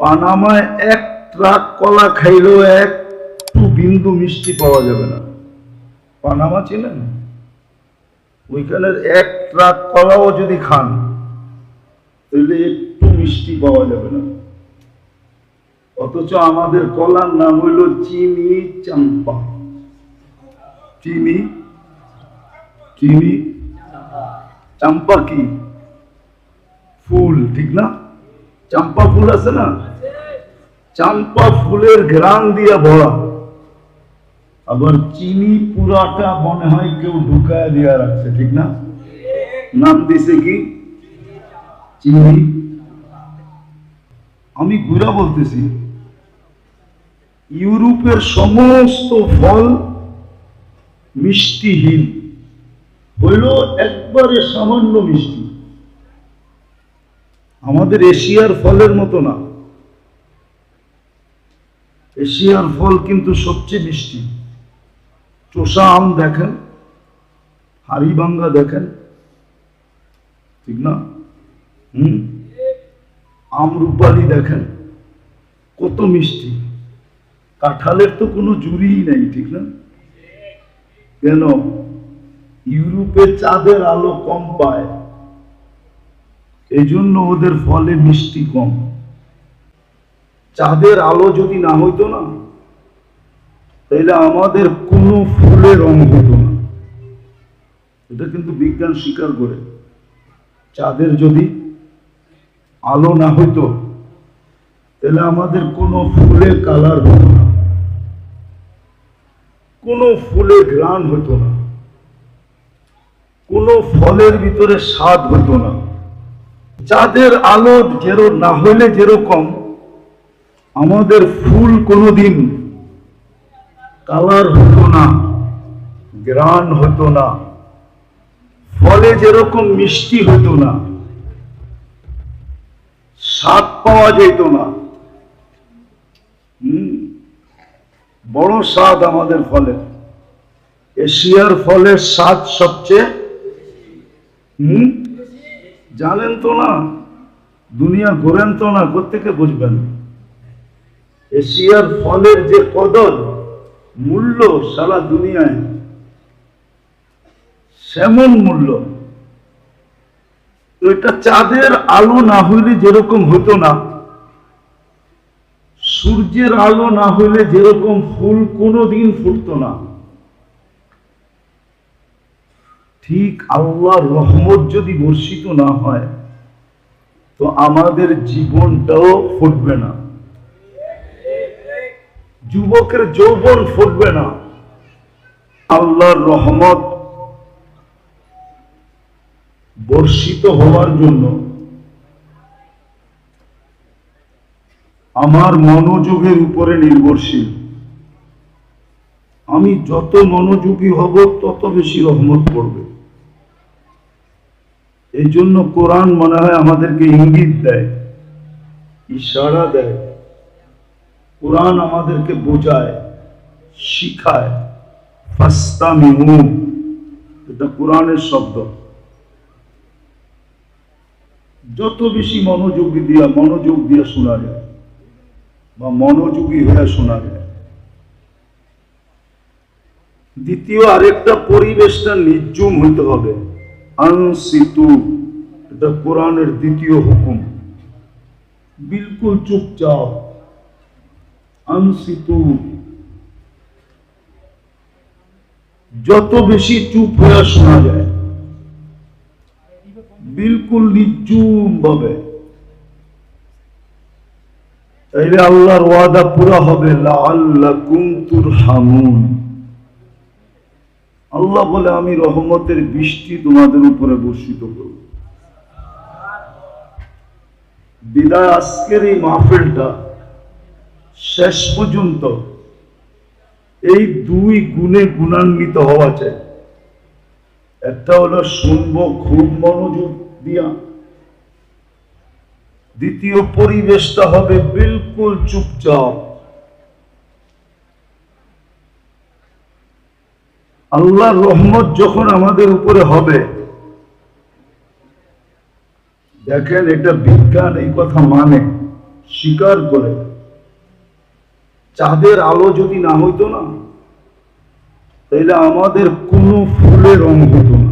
পানামায় এক ট্রাক কলা খাইলেও একটু বিন্দু মিষ্টি পাওয়া যাবে না। পানামা ছিলেন? ওইখানের এক ট্রাক কলাও যদি খান, তাহলে একটু মিষ্টি পাওয়া যাবে না। অথচ আমাদের কলার নাম হইল চিনি চাম্পা। চিনি? চিনি? চাম্পা কি? ফুল, ঠিক না? চাম্পা ফুল আছে না? চাম্পা ফুলের ঘ্রাণ দিয়ে ভরা। আবার চিনি পুরাটা মনে হয় কেউ ঢুকায় দিয়া রাখছে, ঠিক না? নাম দিছে কি? চিনি। আমি ঘুরা বলতেছি, ইউরোপের সমস্ত ফল মিষ্টিহীন। হইল একবারে সামান্য মিষ্টি। আমাদের এশিয়ার ফলের মতো না। এশিয়ার ফল কিন্তু সবচেয়ে মিষ্টি। চোষা আম দেখেন হাড়িভাঙ্গা দেখেন, ঠিক না? হুম? আমরুপালি দেখেন, কত মিষ্টি। কাঁঠালের তো কোনো জুড়িই নাই, ঠিক না? কেন? ইউরোপে চাঁদের আলো কম পায়। এই জন্য ওদের ফলে মিষ্টি কম। চাঁদের আলো যদি না হইতো না তাহলে আমাদের কোনো ফুলে রং হতো না। এটা কিন্তু বিজ্ঞান স্বীকার করে। চাঁদের যদি আলো না হইতো তাহলে আমাদের কোনো ফুলে কালার হতো না। কোনো ফুলে ঘ্রাণ হতো না। কোনো ফলের ভিতরে স্বাদ হতো না। চাঁদের আলো যেরো না হইলে যেরকম, আমাদের ফুল কোনোদিন কালার হতো না, গ্রান হতো না, ফলে যেরকম মিষ্টি হতো না, স্বাদ পাওয়া যেত না। বড় স্বাদ আমাদের ফলে। এশিয়ার ফলের স্বাদ সবচেয়ে, হুম? জানেন তো না, দুনিয়া ঘোরেন তো না কোথেকে বুঝবেন? এশিয়ার ফলের যে কদর, মূল্য সারা দুনিয়ায়, সেমন মূল্য। এটা চাঁদের আলো না হইলে যেরকম হতো না, সূর্যের আলো না হইলে যেরকম ফুল কোনোদিন ফুটতো না। ঠিক আল্লাহর রহমত যদি বর্ষিত না হয়, তো আমাদের জীবনটাও ফুটবে না। যুবকের যৌবন ফুটবে না। আল্লাহর রহমত বর্ষিত হওয়ার জন্য আমার মনোযোগের উপরে নির্ভরশীল। আমি যত মনোযোগী হব, তত বেশি রহমত পড়বে। এই জন্য কোরআন মনে হয় আমাদেরকে ইঙ্গিত দেয়, ইশারা দেয়। কোরআন আমাদেরকে বোঝায়, শিখায়। ফাস্তামিউ এটা কোরআনের শব্দ। যত বেশি মনোযোগী দিয়া, মনোযোগ দিয়ে শোনা যায়, বা মনোযোগী হয়ে শোনা যায়। দ্বিতীয়, আরেকটা পরিবেশটা নির্জুম হইতে হবে। আনসিতু এটা কোরআনের দ্বিতীয় হুকুম। বিলকুল চুপচাপ আনসিতু যত বেশি চুপ হয়ে শোনা যায় বিলকুল নির্জুম ভাবে। তাইলে আল্লাহর ওয়াদা পুরা হবে লাআল্লাকুম তুরহামুন। আল্লাহ বলে, আমি রহমতের বৃষ্টি তোমাদের উপরে বর্ষিত করব। বিদায় আজকের এই মাহফিলটা শেষ পর্যন্ত এই দুই গুণে গুণান্বিত হওয়া চাই। একটা হলো শুনব খুব মনোযোগ দিয়া। দ্বিতীয় পরিবেশটা হবে বিলকুল চুপচাপ। আল্লাহর রহমত যখন আমাদের উপরে হবে, দেখেন এটা বিজ্ঞান এই কথা মানে স্বীকার করে। চাঁদের আলো যদি না হইতো না তাইলে আমাদের কোনো ফুলের রং হতো না।